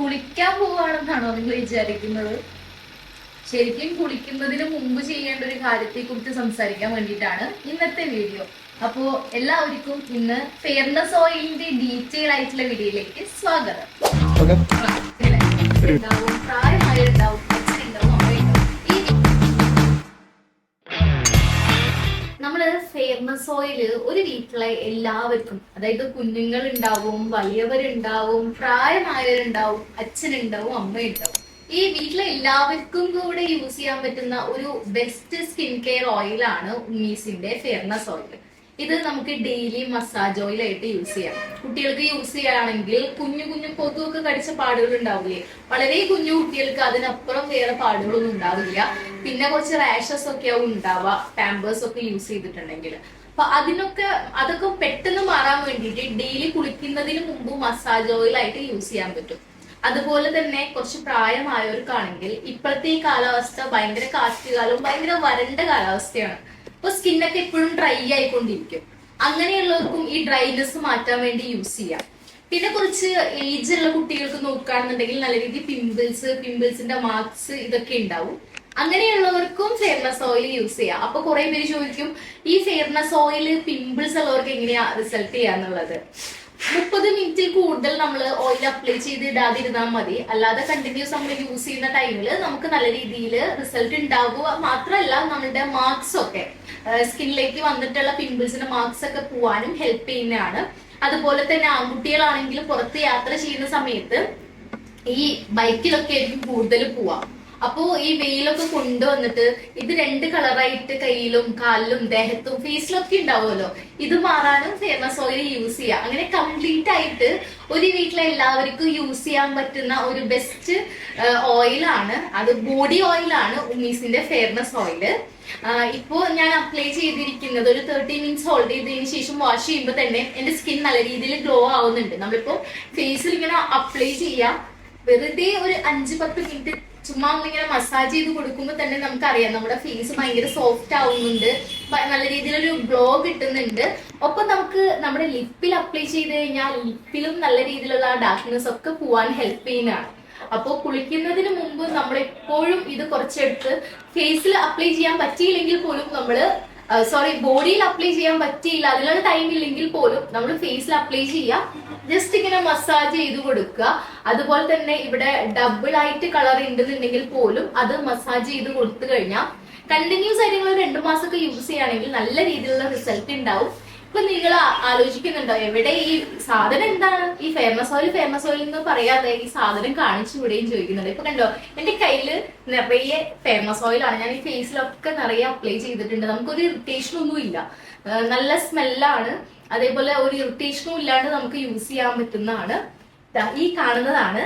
കുളിക്കാൻ പോവാണെന്നാണോ നിങ്ങൾ വിചാരിക്കുന്നത്? ശരിക്കും കുളിക്കുന്നതിന് മുമ്പ് ചെയ്യേണ്ട ഒരു കാര്യത്തെ കുറിച്ച് സംസാരിക്കാൻ വേണ്ടിയിട്ടാണ് ഇന്നത്തെ വീഡിയോ. അപ്പോ എല്ലാവർക്കും ഇന്ന് ഫെയർനെസ് ഓയിലിന്റെ ഡീറ്റെയിൽ ആയിട്ടുള്ള വീഡിയോയിലേക്ക് സ്വാഗതം. ഓയിൽ ഒരു വീട്ടിലെ എല്ലാവർക്കും അതായത് കുഞ്ഞുങ്ങൾ ഉണ്ടാവും വലിയവരുണ്ടാവും പ്രായമായവരുണ്ടാവും അച്ഛനുണ്ടാവും അമ്മയുണ്ടാവും. ഈ വീട്ടിലെ എല്ലാവർക്കും കൂടെ യൂസ് ചെയ്യാൻ പറ്റുന്ന ഒരു ബെസ്റ്റ് സ്കിൻ കെയർ ഓയിലാണ് ഉമ്മീസിന്റെ ഫെയർനെസ് ഓയിൽ ഇത് നമുക്ക് ഡെയിലി മസാജ് ഓയിൽ ആയിട്ട് യൂസ് ചെയ്യാം. കുട്ടികൾക്ക് യൂസ് ചെയ്യുകയാണെങ്കിൽ കുഞ്ഞു കുഞ്ഞു കൊതുവൊക്കെ കടിച്ച പാടുകൾ ഉണ്ടാവില്ലേ? വളരെ കുഞ്ഞു കുട്ടികൾക്ക് അതിനപ്പുറം വേറെ പാടുകളൊന്നും ഉണ്ടാവില്ല. പിന്നെ കുറച്ച് റാഷസ് ഒക്കെ ആവും ഉണ്ടാവുക. പാമ്പേഴ്സ് ഒക്കെ യൂസ് ചെയ്തിട്ടുണ്ടെങ്കിൽ. അപ്പൊ അതിനൊക്കെ അതൊക്കെ പെട്ടെന്ന് മാറാൻ വേണ്ടിയിട്ട് ഡെയിലി കുളിക്കുന്നതിന് മുമ്പ് മസാജ് ഓയിൽ ആയിട്ട് യൂസ് ചെയ്യാൻ പറ്റും. അതുപോലെ തന്നെ കുറച്ച് പ്രായമായവർക്കാണെങ്കിൽ ഇപ്പോഴത്തെ ഈ കാലാവസ്ഥ ഭയങ്കര കാറ്റുകാലവും ഭയങ്കര വരണ്ട കാലാവസ്ഥയാണ്. അപ്പൊ സ്കിന്നൊക്കെ എപ്പോഴും ഡ്രൈ ആയിക്കൊണ്ടിരിക്കും. അങ്ങനെയുള്ളവർക്കും ഈ ഡ്രൈനെസ് മാറ്റാൻ വേണ്ടി യൂസ് ചെയ്യാം. പിന്നെ കുറച്ച് ഏജ് ഉള്ള കുട്ടികൾക്ക് നോക്കുകയാണെന്നുണ്ടെങ്കിൽ നല്ല രീതിയിൽ പിമ്പിൾസ് പിമ്പിൾസിന്റെ മാർക്സ് ഇതൊക്കെ ഉണ്ടാവും. അങ്ങനെയുള്ളവർക്കും ഫെയർനെസ് ഓയിൽ യൂസ് ചെയ്യാം. അപ്പൊ കുറെ പേര് ചോദിക്കും ഈ ഫെയർനെസ് ഓയിൽ പിമ്പിൾസ് ഉള്ളവർക്ക് എങ്ങനെയാ റിസൾട്ട് ചെയ്യാന്നുള്ളത്? മുപ്പത് മിനിറ്റിൽ കൂടുതൽ നമ്മൾ ഓയിൽ അപ്ലൈ ചെയ്ത് ഇടാതിരുന്നാൽ മതി. അല്ലാതെ കണ്ടിന്യൂസ് നമ്മൾ യൂസ് ചെയ്യുന്ന ടൈമിൽ നമുക്ക് നല്ല രീതിയിൽ റിസൾട്ട് ഉണ്ടാവുക മാത്രമല്ല നമ്മുടെ മാർക്സ് ഒക്കെ. സ്കിന്നിലേക്ക് വന്നിട്ടുള്ള പിമ്പിൾസിന്റെ മാർക്സ് ഒക്കെ പോവാനും ഹെൽപ്പ് ചെയ്യുന്നതാണ്. അതുപോലെ തന്നെ ആൺകുട്ടികളാണെങ്കിൽ പുറത്ത് യാത്ര ചെയ്യുന്ന സമയത്ത് ഈ ബൈക്കിലൊക്കെ ആയിരിക്കും കൂടുതൽ പോവാ. അപ്പോ ഈ വെയിലൊക്കെ കൊണ്ടുവന്നിട്ട് ഇത് രണ്ട് കളറായിട്ട് കയ്യിലും കാലിലും ദേഹത്തും ഫേസിലൊക്കെ ഉണ്ടാവുമല്ലോ. ഇത് മാറാനും ഫേമസ് ഓയിൽ യൂസ് ചെയ്യാം അങ്ങനെ കംപ്ലീറ്റ് ആയിട്ട് ഒരു വീട്ടിലെ എല്ലാവർക്കും യൂസ് ചെയ്യാൻ പറ്റുന്ന ഒരു ബെസ്റ്റ് ഓയിലാണ് അത് ബോഡി ഓയിലാണ് ഉമീസിന്റെ ഫെയർനെസ് ഓയിൽ ഇപ്പോ ഞാൻ അപ്ലൈ ചെയ്തിരിക്കുന്നത് ഒരു തേർട്ടി മിനിറ്റ്സ് ഹോൾഡ് ചെയ്തതിന് ശേഷം വാഷ് ചെയ്യുമ്പോൾ തന്നെ എന്റെ സ്കിൻ നല്ല രീതിയിൽ ഗ്ലോ ആവുന്നുണ്ട്. നമ്മളിപ്പോ ഫേസിൽ ഇങ്ങനെ അപ്ലൈ ചെയ്യാം. വെറുതെ ഒരു അഞ്ച് പത്ത് മിനിറ്റ് ചുമ്മാ ഇങ്ങനെ മസാജ് ചെയ്ത് കൊടുക്കുമ്പോൾ തന്നെ നമുക്കറിയാം നമ്മുടെ ഫേസ് ഭയങ്കര സോഫ്റ്റ് ആവുന്നുണ്ട്. നല്ല രീതിയിലൊരു ഗ്ലോ കിട്ടുന്നുണ്ട്. ഒപ്പം നമുക്ക് നമ്മുടെ ലിപ്പിൽ അപ്ലൈ ചെയ്ത് കഴിഞ്ഞാൽ ലിപ്പിലും നല്ല രീതിയിലുള്ള ആ ഡാർക്ക്നെസ് ഒക്കെ പോവാൻ ഹെൽപ്പ് ചെയ്യുന്നതാണ്. അപ്പോൾ കുളിക്കുന്നതിന് മുമ്പ് നമ്മൾ എപ്പോഴും ഇത് കുറച്ചെടുത്ത് ഫേസിൽ അപ്ലൈ ചെയ്യാൻ പറ്റിയില്ലെങ്കിൽ പോലും നമ്മൾ സോറി ബോഡിയിൽ അപ്ലൈ ചെയ്യാൻ പറ്റിയില്ല. അതിനുള്ള ടൈം ഇല്ലെങ്കിൽ പോലും നമ്മൾ ഫേസിൽ അപ്ലൈ ചെയ്യാം. ജസ്റ്റ് ഇങ്ങനെ മസാജ് ചെയ്ത് കൊടുക്കുക. അതുപോലെ തന്നെ ഇവിടെ ഡബിൾ ആയിട്ട് കളർ ഉണ്ടെന്നുണ്ടെങ്കിൽ പോലും അത് മസാജ് ചെയ്ത് കൊടുത്തു കഴിഞ്ഞാൽ കണ്ടിന്യൂസ് ആയിട്ട് നിങ്ങൾ രണ്ടു മാസമൊക്കെ യൂസ് ചെയ്യുകയാണെങ്കിൽ നല്ല രീതിയിലുള്ള റിസൾട്ട് ഉണ്ടാവും. ഇപ്പൊ നിങ്ങൾ ആലോചിക്കുന്നുണ്ടോ? എവിടെ ഈ സാധനം എന്താണ്? ഈ ഫേമസ് ഓയിൽ ഫേമസ് ഓയിൽ എന്ന് പറയാതെ ഈ സാധനം കാണിച്ചു വിടുകയും ചോദിക്കുന്നുണ്ട്. ഇപ്പൊ കണ്ടോ? എന്റെ കയ്യിൽ നിറയെ ഫേമസ് ഓയിലാണ് ഞാൻ ഈ ഫേസിലൊക്കെ നിറയെ അപ്ലൈ ചെയ്തിട്ടുണ്ട്. നമുക്കൊരു ഇറിറ്റേഷൻ ഒന്നും ഇല്ല. നല്ല സ്മെല്ലാണ് അതേപോലെ ഒരു ഇറിറ്റേഷനും ഇല്ലാണ്ട് നമുക്ക് യൂസ് ചെയ്യാൻ പറ്റുന്നതാണ്. ഈ കാണുന്നതാണ്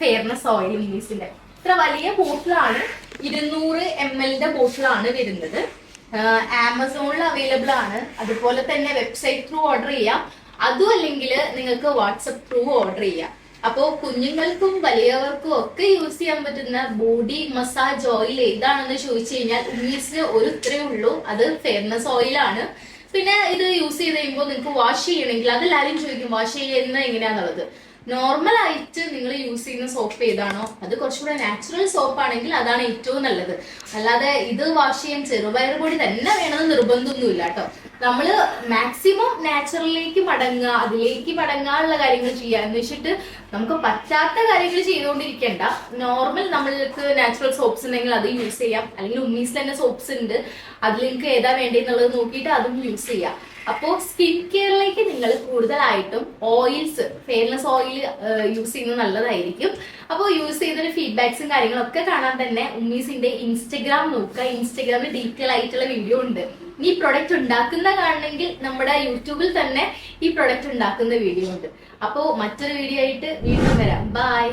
ഫെയർനെസ് ഓയിൽ ഇംഗ്ലീഷിന്റെ ഇത്ര വലിയ ബോട്ടിലാണ് ഇരുന്നൂറ് എം എല്ലിന്റെ ബോട്ടിലാണ് വരുന്നത്. ആമസോണിൽ അവൈലബിൾ ആണ്. അതുപോലെ തന്നെ വെബ്സൈറ്റ് ത്രൂ ഓർഡർ ചെയ്യാം. അതും അല്ലെങ്കിൽ നിങ്ങൾക്ക് വാട്സപ്പ് ത്രൂ ഓർഡർ ചെയ്യാം. അപ്പോ കുഞ്ഞുങ്ങൾക്കും വലിയവർക്കും ഒക്കെ യൂസ് ചെയ്യാൻ പറ്റുന്ന ബോഡി മസാജ് ഓയിൽ ഏതാണെന്ന് ചോദിച്ചു കഴിഞ്ഞാൽ ഉമ്മീസിന് ഒരു ഇത്രേ ഉള്ളൂ. അത് ഫെയർനെസ് ഓയിലാണ് പിന്നെ ഇത് യൂസ് ചെയ്ത് കഴിയുമ്പോൾ നിങ്ങൾക്ക് വാഷ് ചെയ്യണമെങ്കിൽ അതെല്ലാവരും ചോദിക്കും വാഷ് ചെയ്യുന്നത് എങ്ങനെയാന്നുള്ളത് നോർമൽ ആയിട്ട് നിങ്ങൾ യൂസ് ചെയ്യുന്ന സോപ്പ് ഏതാണോ അത് കുറച്ചുകൂടെ നാച്ചുറൽ സോപ്പ് ആണെങ്കിൽ അതാണ് ഏറ്റവും നല്ലത്. അല്ലാതെ ഇത് വാഷ് ചെയ്യാൻ ചെറുപയർ പൊടി തന്നെ വേണമെന്ന് നിർബന്ധമൊന്നുമില്ല കേട്ടോ. നമ്മൾ മാക്സിമം നാച്ചുറലിലേക്ക് മടങ്ങുക അതിലേക്ക് മടങ്ങാനുള്ള കാര്യങ്ങൾ ചെയ്യുക എന്ന് വെച്ചിട്ട് നമുക്ക് പറ്റാത്ത കാര്യങ്ങൾ ചെയ്തുകൊണ്ടിരിക്കേണ്ട. നോർമൽ നമ്മൾക്ക് നാച്ചുറൽ സോപ്സ് ഉണ്ടെങ്കിൽ അത് യൂസ് ചെയ്യാം. അല്ലെങ്കിൽ ഉമ്മീസ് തന്നെ സോപ്സ് ഉണ്ട്. അതിൽ നിങ്ങൾക്ക് ഏതാ വേണ്ടതെന്നുള്ളത് നോക്കിയിട്ട് അതും യൂസ് ചെയ്യാം. അപ്പോൾ സ്കിൻ കെയറിലേക്ക് നിങ്ങൾ കൂടുതലായിട്ടും ഓയിൽസ് ഫെയർനെസ് ഓയിൽ യൂസ് ചെയ്യുന്നത് നല്ലതായിരിക്കും. അപ്പോൾ യൂസ് ചെയ്തൊരു ഫീഡ്ബാക്സും കാര്യങ്ങളൊക്കെ കാണാൻ തന്നെ ഉമ്മീസിന്റെ ഇൻസ്റ്റഗ്രാം നോക്കുക. ഇൻസ്റ്റഗ്രാമിൽ ഡീറ്റെയിൽ ആയിട്ടുള്ള വീഡിയോ ഉണ്ട്. ഈ പ്രൊഡക്റ്റ് ഉണ്ടാക്കുന്ന കാണണമെങ്കിൽ നമ്മുടെ യൂട്യൂബിൽ തന്നെ ഈ പ്രൊഡക്റ്റ് ഉണ്ടാക്കുന്ന വീഡിയോ ഉണ്ട്. അപ്പോൾ മറ്റൊരു വീഡിയോ ആയിട്ട് വീണ്ടും വരാം. ബൈ